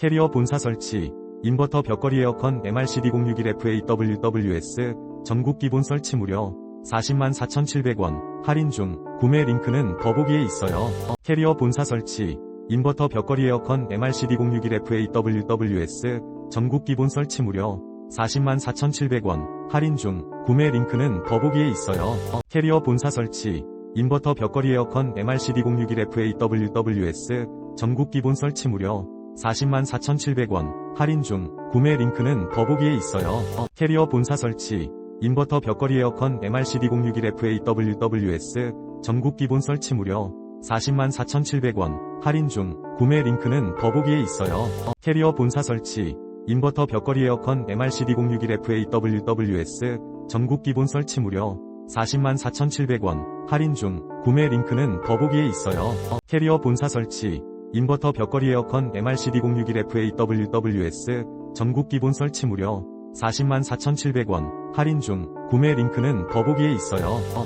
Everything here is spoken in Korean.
캐리어 본사 설치, 인버터 벽걸이 에어컨 MRCD061FAWWS 전국 기본 설치 무료. 40만 4,700원. 할인 중. 구매 링크는 더보기에 있어요. 캐리어 본사 설치, 인버터 벽걸이 에어컨 MRCD061FAWWS 전국 기본 설치 무료. 40만 4,700원. 할인 중. 구매 링크는 더보기에 있어요. 캐리어 본사 설치, 인버터 벽걸이 에어컨 MRCD061FAWWS 전국 기본 설치 무료 40만 4,700원. 할인 중 구매 링크는 더보기에 있어요. 캐리어 본사 설치, 인버터 벽걸이 에어컨 MRCD061FAWWS 전국 기본 설치 무료. 40만 4,700원. 할인 중 구매 링크는 더보기에 있어요. 캐리어 본사 설치, 인버터 벽걸이 에어컨 MRCD061FAWWS 전국 기본 설치 무료. 40만 4,700원. 할인 중 구매 링크는 더보기에 있어요. 캐리어 본사 설치, 인버터 벽걸이 에어컨 MRCD061FAWWS 전국 기본 설치 무료. 40만 4,700원. 할인 중. 구매 링크는 더보기에 있어요.